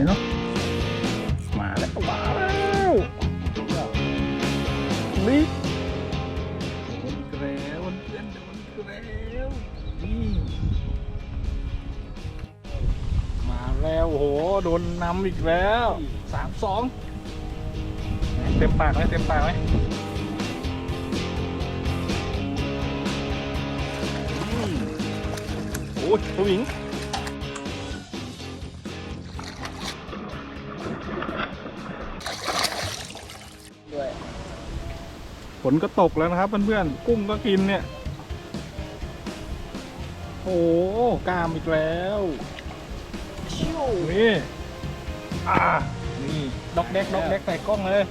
เลยเนาะมาแล้วมาแล้วนี่โดนกแล้วเพื่อนโดนอีกล้วนี่มาแล้วโหโดนนำอีกแล้วสามสองเต็มปากไหมเต็มปากไหมอืมโอ้ยผู้หญิง ฝนก็ตกแล้วนะครับเพื่อนๆกุ้งก็กินเนี่ย โอ้โหกล้ามอีกแล้วชิวนี่อ่านี่ดอกเด็กดอกเด็กใส่กล้องเลย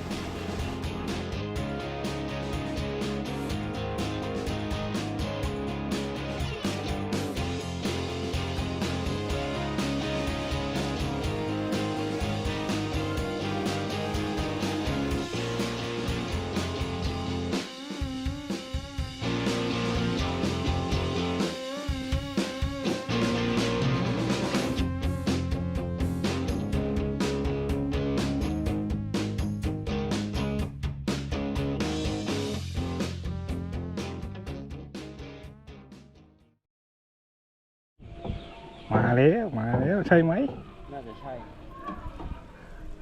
มาแล้วมาแล้วใช่ไหมน่าจะใช่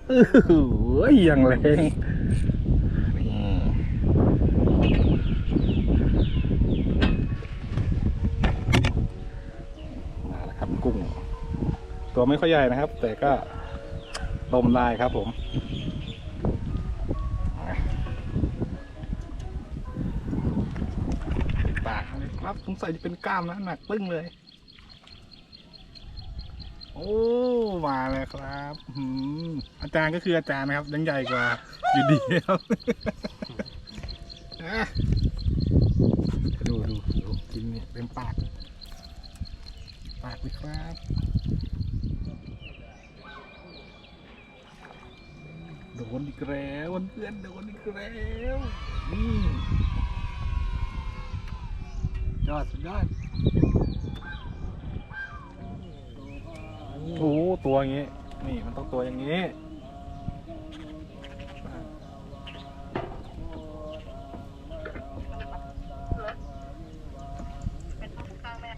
เออหืออย่างแรงนี่มาแล้วครับกุ้ง ตัวไม่ค่อยใหญ่นะครับ แต่ก็ต้มได้ครับผมปากเลยครับสงสัยจะเป็นกล้ามนะหนักปึ้งเลย โอ้มาแล้วครับอือาจารย์ก็คืออาจารย์นะครับยังใหญ่กว่าอยู่ดีครับดูดูดูกินนี่เต็มปาก ปากเลยครับโดนอีกแล้วเพื่อนโดนอีกแล้วนี่ยอดสุดยอด โอ้ตัวอย่างงี้ นี่มันต้องตัวอย่างงี้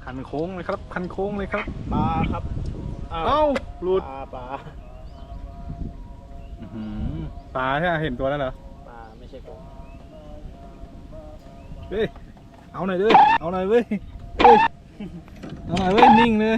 คันโค้งเลยครับ คันโค้งเลยครับ ปลาครับเอ้าหลุด ปลาปลาอื้อหือปลาใช่ไหมเห็นตัวแล้วเหรอ ปลาไม่ใช่กงเฮ้ย เอาหน่อยเลยเอาหน่อยเว้ย เฮ้ย เอาหน่อยเว้ย นิ่งเลย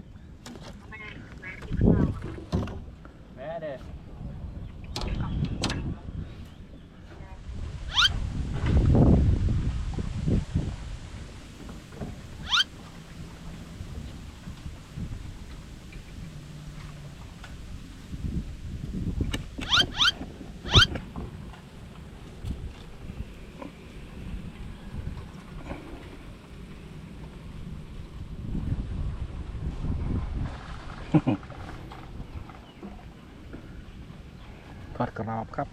ทอดกรอบครับ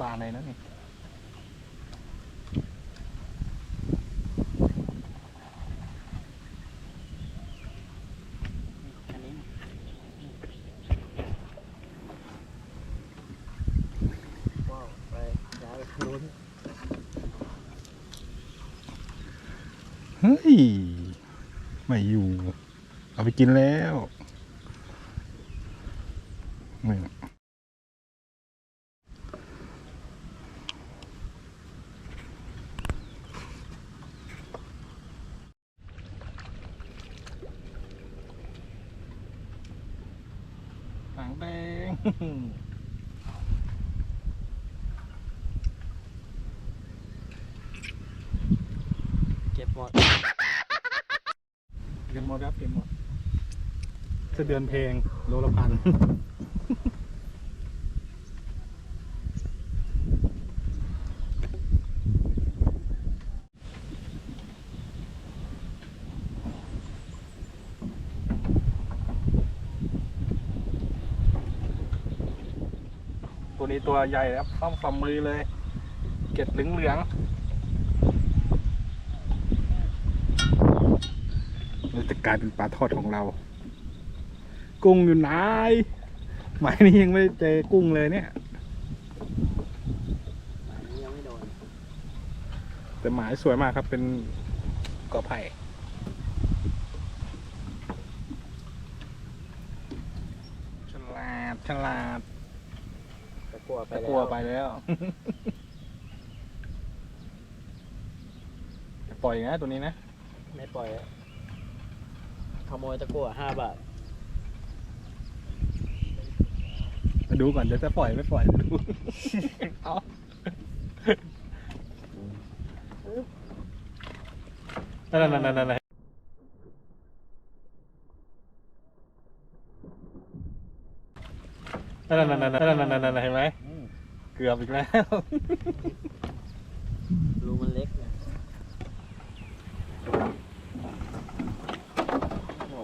ปลาอะไรนะนี่อันนี้ว้าวไปย้ายไปทางนู้นเฮ้ย ไม่อยู่ เอาไปกินแล้ว สะเดือนเพลงโลละพัน ตัวนี้ตัวใหญ่ครับต้องฝ่ามือเลย เก็ดเหลืองเหลืองนี่จะกลายเป็นปลาทอดของเรา กุ้งอยู่ไหนหมายนี้ยังไม่ได้เจอกุ้งเลยเนี่ยอันนี้ยังไม่โดนแต่หมายสวยมากครับเป็นกอไผ่ฉลาดฉลาดตะกัวไปตะแล้วกลัวไปแล้ว ปล่อยนะตัวนี้นะ ไม่ปล่อยอะขโมยตะกัวห้าบาท มา ดูก่อนเดี๋ยวจะปล่อยไม่ปล่อยดูเอานั่นนั่นนั่นนั่นนั่นนั่นนั่นนั่นนั่นนั่นนั่นนั่นเห็นไหมเกือบอีกแล้วรูมันเล็กนะโอ้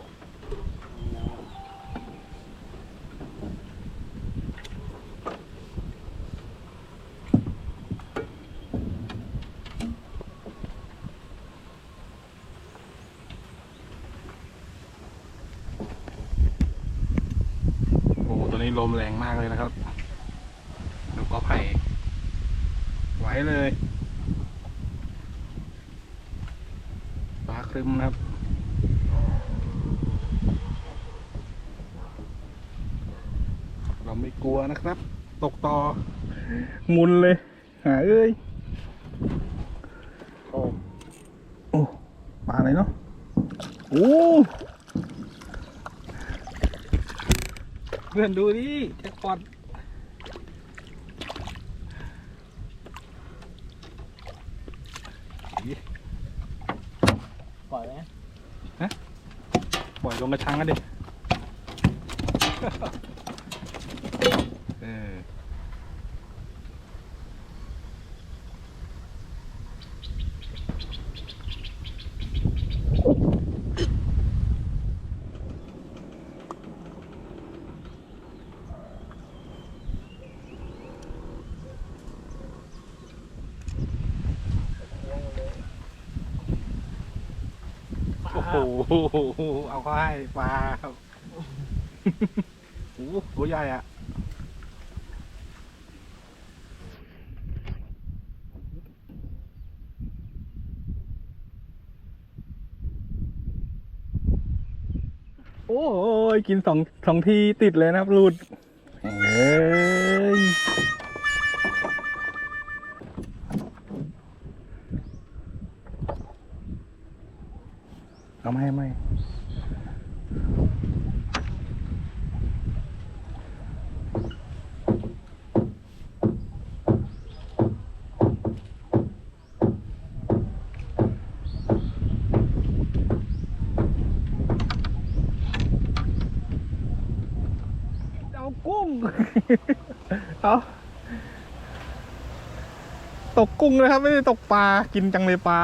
ยัง โอ้โหตัวนี้ ลมแรงมากเลยนะครับดูกอไผ่ไหวเลยฟ้าครึ้มนะครับเราไม่กลัวนะครับ ตกต่อหมุนเลยหาเอ้ยโอ้โอ้ปลาอะไรเนาะโอ้ เพื่อนดูดิแจ็คพอตปล่อยไหมปล่อยลงกระชังกันดิ เออโอ้ โหเอาเข้าให้ปลาครับโอ้โหตัวใหญ่อะโอ้ยกินสองสองทีติดเลยนะครับรูดเอ้ เอาไม่ไม่เอากุ้ง เอาตกกุ้งนะครับ ไม่ได้ตกปลา กินจังเลยปลา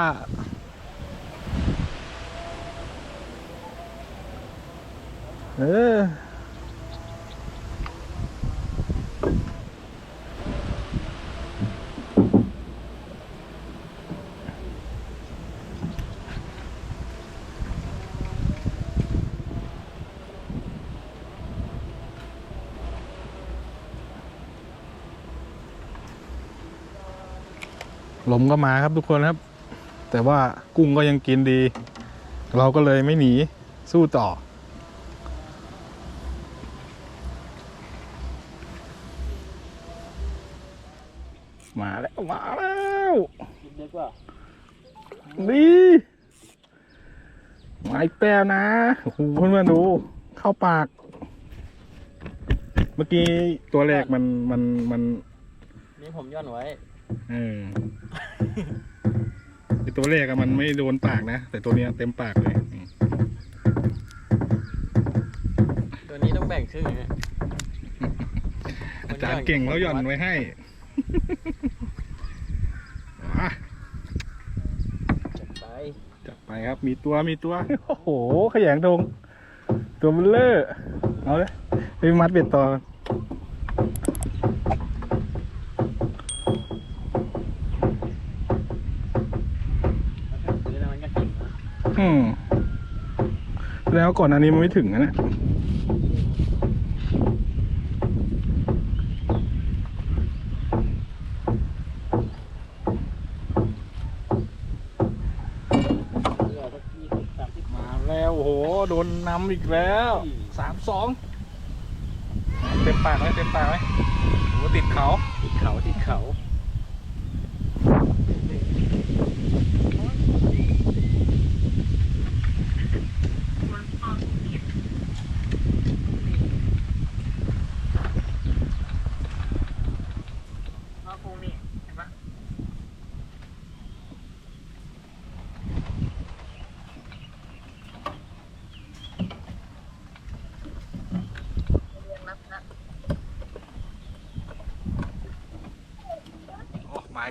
เออลมก็มาครับทุกคนครับ แต่ว่ากุ้งก็ยังกินดี เราก็เลยไม่หนีสู้ต่อ ดีมาอีกแต้วนะโอ้โหเพื่อนๆดู เข้าปาก เมื่อกี้ตัวแรกมันมันมัน นี่ผมย่อนไว้ เออไอตัวแรกอะมันไม่โดนปากนะ แต่ตัวเนี้ยเต็มปากเลยอืมตัวนี้ต้องแบ่งครึ่งนะอาจารย์เก่งแล้วหย่อนไว้ให้ อะ จัดไป จัด ไปครับมีตัวมีตัว โอ้โห ขยงทงตัวมันเลอะเอาเลยไปมัดเบ็ดต่อแล้วถ้าซื้อแล้วมันก็กินนะอืมแล้วก่อนอันนี้มันไม่ถึงนะเนี่ย เหลือสักยี่สิบสามสิบ มาแล้วโอ้โหโดนนำอีกแล้วสามสองเต็มปากไหมเต็มปากไหมโอ้ติดเขาติดเขาติดเขา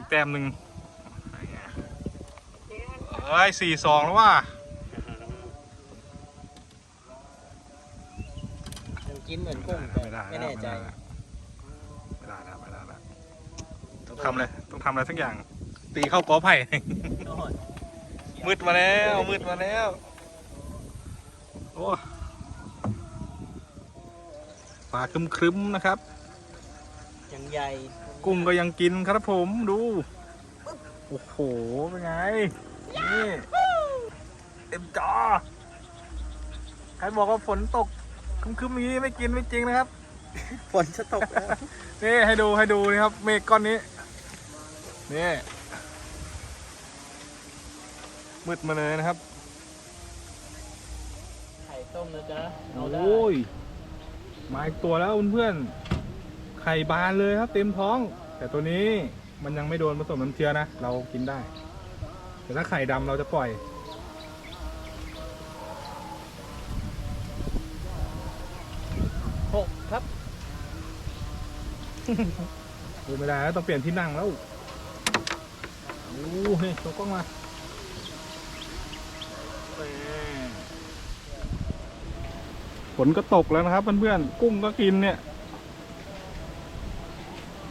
แต้มหนึ่งเอ้ยสี่สองแล้วว่ะยังกินเหมือนกุ้งแต่ไม่แน่ใจไม่ได้นะไม่ได้นะต้องทำเลยต้องทำอะไรสักอย่าง ตีเข้ากอไผ่โน่นมืดมาแล้วมืดมาแล้วโอ้ฟ้าครึ้มๆนะครับยังใหญ่ กุ้งก็ยังกินครับผมดู โอ้โห เป็นไง นี่เต็มจอ ใครบอกว่าฝนตกครึ้มๆอย่างนี้ไม่กินไม่จริงนะครับ ฝนจะตกแล้วนี่ให้ดูให้ดูนี่ครับ เมฆก้อนนี้ นี่ มืดมาเลยนะครับ ไข่ต้มนะจ๊ะเอาได้โอ้ยมาอีกตัวแล้วเพื่อนๆ ไข่บานเลยครับเต็มท้อง แต่ตัวนี้มันยังไม่โดนผสมน้ำเชื้อนะ เรากินได้ แต่ถ้าไข่ดำเราจะปล่อย หกครับ ดูไม่ได้แล้วต้องเปลี่ยนที่นั่งแล้ว โอ้เฮ้ยตัวกล้องมาแหม่ฝนก็ตกแล้วนะครับเพื่อนๆ กุ้งก็กินเนี่ย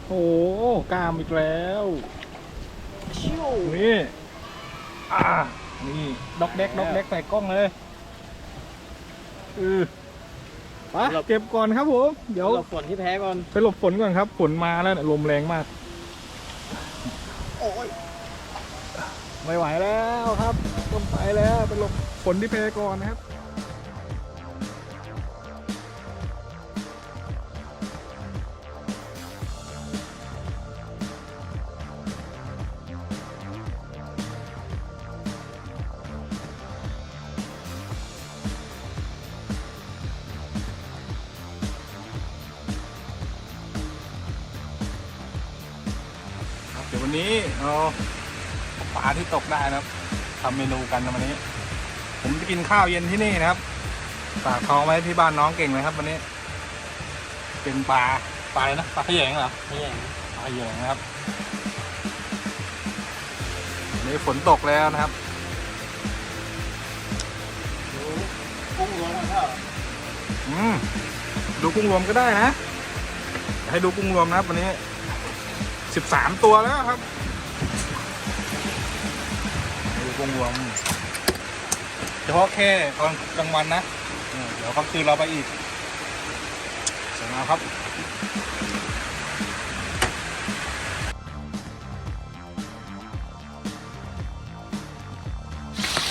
โอ้โหกล้ามอีกแล้วชิวนี่อ่านี่ดอกเด็กดอกเด็กใส่กล้องเลยเออไปเก็บก่อนครับผมเดี๋ยว หลบฝนที่แพ้ก่อน ไปหลบฝนก่อนครับฝนมาแล้วเนี่ยลมแรงมาก โอ้ยไม่ไหวแล้วครับต้องไปแล้วไปหลบฝนที่เพก่อนนะครับ ปลาที่ตกได้นะครับทำเมนูกันในวันนี้ ผมจะกินข้าวเย็นที่นี่นะครับฝากท้องไว้ที่บ้านน้องเก่งเลยครับวันนี้ เป็นปลาปลาอะไรนะปลาขยงเหรอไม่ใหญ่ปลาขยงนะครับวันนี้ฝนตกแล้วนะครับกุ้งรวมกันเท่าอืมดูกุ้งรวมก็ได้นะ ให้ดูกุ้งรวมนะครับวันนี้สิบสามตัวแล้วครับ ดูกุ้งรวมเฉพาะแค่ตอนกลางวันนะเดี๋ยวกลางคืนเราไปอีกสวยงามครับ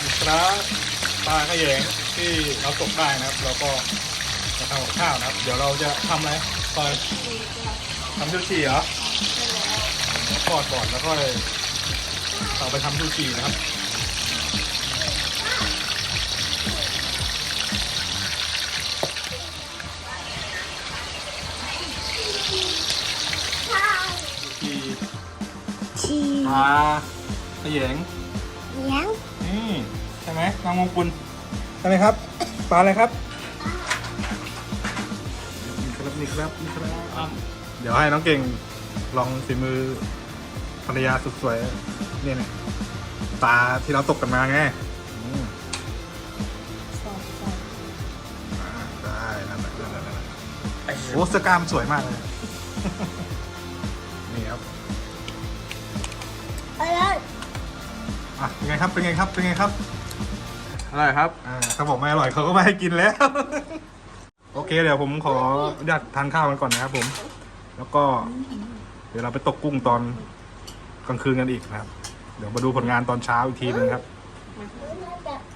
นี่ครับปลาขยงที่เราตกได้นะครับ เราก็จะทำกับข้าวนะครับ เดี๋ยวเราจะทำอะไรคอทำชูชีเหรอทอดก่อนแล้วก็เอาไปทำชูชีนะครับ ชีปลาขยงเลี้ยงนี่ใช่ไหมนางมงกุลใช่ไหมครับ ปลาอะไรครับนี่ครับนี่ครับนี่ครับ เดี๋ยวให้น้องเก่งลองฝีมือภรรยาสุดสวยเนี่ยเนี่ยปลาที่เราตกกันมาไงอืมสองสองอ่าได้นั่นแหละนั่นแหละนั่นแหละโอ้เสื้อกล้ามสวยมากเลย นี่ครับ อ้ยอะเป็นไงครับ เป็นไงครับ เป็นไงครับ อร่อยครับ อ่าถ้าบอกไม่อร่อยเขาก็ไม่ให้กินแล้ว โอเคเดี๋ยวผมขออนุญาตทานข้าวกันก่อนนะครับผม แล้วก็ เดี๋ยวเราไปตกกุ้งตอนกลางคืนกันอีกนะครับ เดี๋ยวมาดูผลงานตอนเช้าอีกทีนึงครับห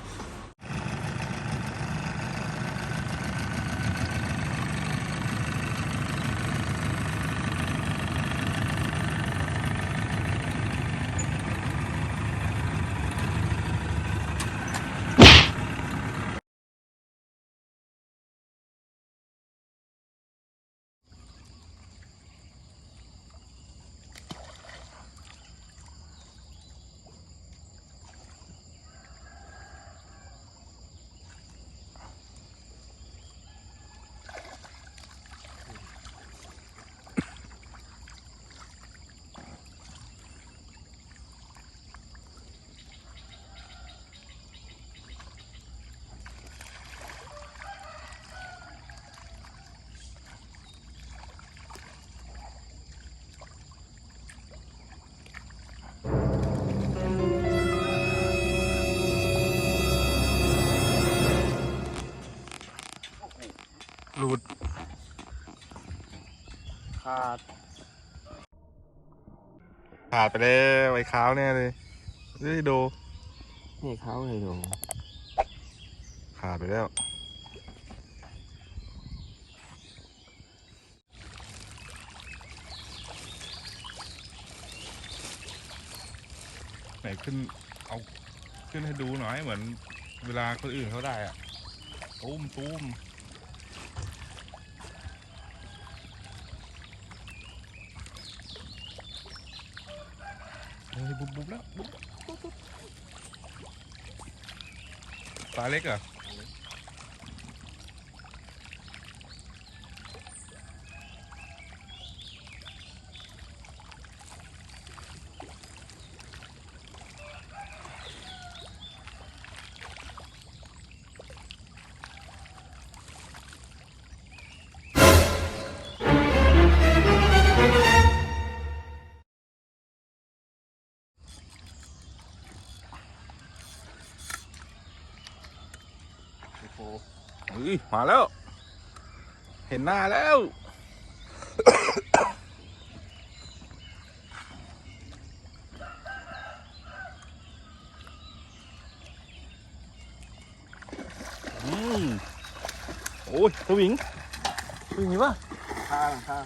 ขาด ขาดไปแล้วไอ้ขาวแน่เลยเฮ้ยดู นี่เขาเลยดูขาดไปแล้ว ไหนขึ้นเอาขึ้นให้ดูหน่อยเหมือนเวลาคนอื่นเขาได้อะตุ้มตุ้มเฮ้ย บุบบุบแล้วบุบบุบบุบปลาเล็กเหรอ มาแล้ว เห็นหน้าแล้ว อืมโอ้ยสวิงสวิงนี่ปะทางข้า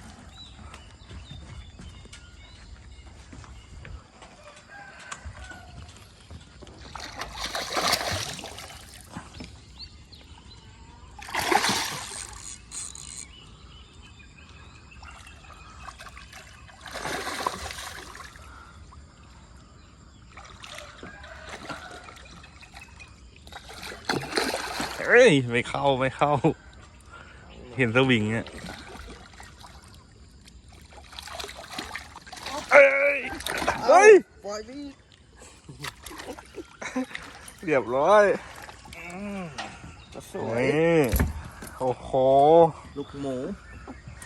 งเฮ้ย ไม่เข้าไม่เข้า เห็นสวิงเนี่ยเอ้ยเฮ้ยปล่อยพี่เรียบร้อยสโอ้วยยโอ้โห ลูกหมู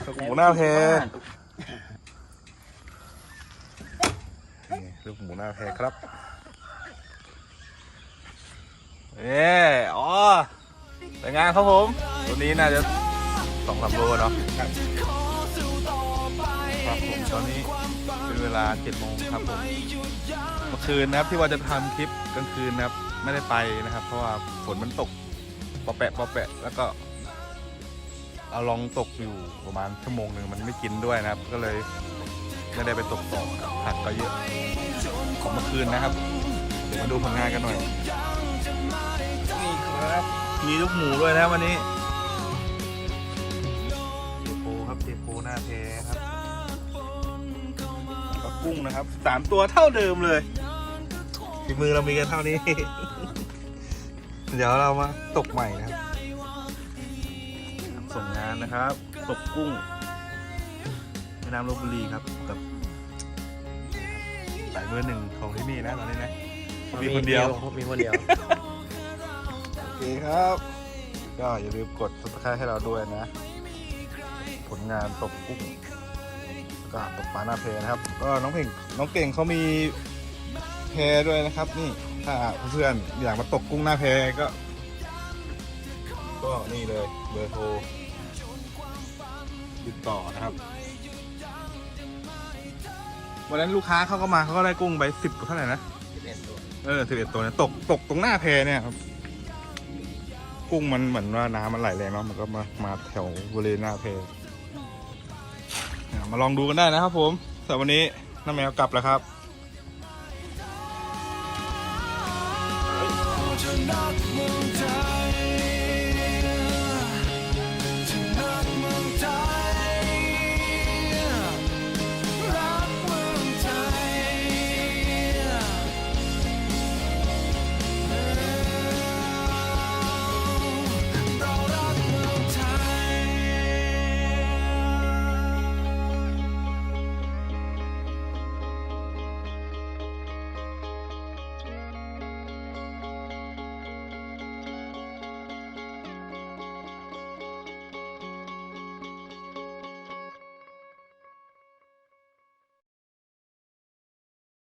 ลูกหมูหน้าแพนี่ลูกหมูหน้าแพครับ เอ้อ๋อ แต่งานครับผม ตัวนี้น่าจะสองสามโลเนาะครับผมตอนนี้เป็นเวลาเจ็ดโมงครับผมเมื่อคืนนะครับที่ว่าจะทำคลิปกลางคืนนะครับ ไม่ได้ไปนะครับ เพราะว่าฝนมันตกปอแปะปอแปะ แล้วก็เอาลองตกอยู่ประมาณชั่วโมงหนึ่งมันไม่กินด้วยนะครับ ก็เลยไม่ได้ไปตกต่อผักก็เยอะของเมื่อคืนนะครับ เดี๋ยวมาดูผลงานกันหน่อยนี่ครับ มีลูกหมูด้วยนะวันนี้เจโปครับเจโปหน้าเพครับแล้วก็กุ้งนะครับสามตัวเท่าเดิมเลยฝีมือเรามีกันเท่านี้ เดี๋ยวเรามาตกใหม่นะครับ ส่งงานนะครับ ตกกุ้งแม่น้ำลบบุรีครับกับสายเบอร์หนึ่งของที่นี่นะตอนนี้นะมีคนเดียวมีคนเดียวโอ เคครับ ก็อย่าลืมกด subscribe ให้เราด้วยนะ ผลงานตกกุ้งแล้วก็ตกปลาหน้าเพนะครับ ก็น้องเก่งน้องเก่งเขามีเพด้วยนะครับ นี่ถ้าเพื่อนๆอยากมาตกกุ้งหน้าแพก็ ก็นี่เลยเบอร์โทรติดต่อนะครับวันนั้นลูกค้าเขาก็มาเขาก็ได้กุ้งไปสิบเท่าไหร่นะ11ตัวเออสิบเอ็ดตัวเนี่ยตกตกตรงหน้าแพเนี่ยครับ กุ้งมันเหมือนว่าน้ำมันไหลแรงเนาะมันก็มามาแถวบริเวณหน้าเพมาลองดูกันได้นะครับผมสำหรับวันนี้น้าแมวกลับแล้วครับจะนักมองเ